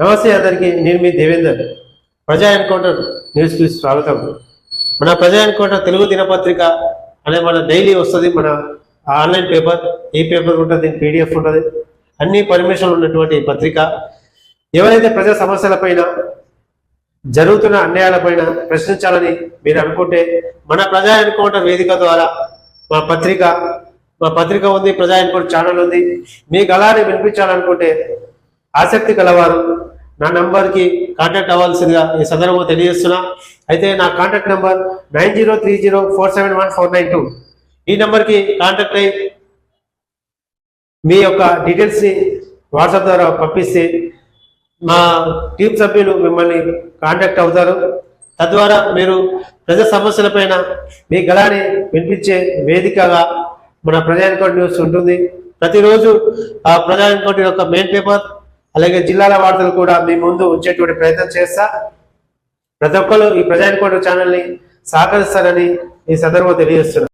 నమస్తే అందరికి. నేను మీ దేవేందర్. ప్రజా ఎన్కౌంటర్ న్యూస్కి స్వాగతం. మన ప్రజా ఎన్కౌంటర్ తెలుగు దినపత్రిక అనే మన డైలీ వస్తుంది మన ఆన్లైన్ పేపర్. ఈ పేపర్ ఉంటుంది పీడిఎఫ్ ఉంటుంది. అన్ని పర్మిషన్లు ఉన్నటువంటి పత్రిక. ఎవరైతే ప్రజా సమస్యలపైన జరుగుతున్న అన్యాయాలపైన ప్రశ్నించాలని మీరు అనుకుంటే మన ప్రజా ఎన్కౌంటర్ వేదిక ద్వారా మా పత్రిక మా పత్రిక ఉంది ప్రజా ఎన్కౌంటర్ ఛానల్ ఉంది. మీ గలాన్ని వినిపించాలనుకుంటే ఆసక్తి కలవారు నా నంబర్కి కాంటాక్ట్ అవ్వాల్సిందిగా ఈ సందర్భంగా తెలియజేస్తున్నా. అయితే నా contact number nine zero three zero four seven one four nine two. ఈ నెంబర్కి కాంటాక్ట్ అయ్యి మీ యొక్క డీటెయిల్స్ని వాట్సాప్ ద్వారా పంపిస్తే మా టీం సభ్యులు మిమ్మల్ని కాంటాక్ట్ అవుతారు. తద్వారా మీరు ప్రజా సమస్యలపైన మీ గళాన్ని వినిపించే వేదికగా మన ప్రజా న్యూస్ ఉంటుంది. ప్రతిరోజు ఆ ప్రజా యొక్క మెయిన్ పేపర్ అలాగే జిల్లాల వార్తలు కూడా మీ ముందు ఉంచేటువంటి ప్రయత్నం చేస్తా. ప్రతి ఒక్కరు ఈ ప్రజానికోట ఛానల్ని సహకరిస్తారని ఈ సందర్భంగా తెలియజేస్తున్నారు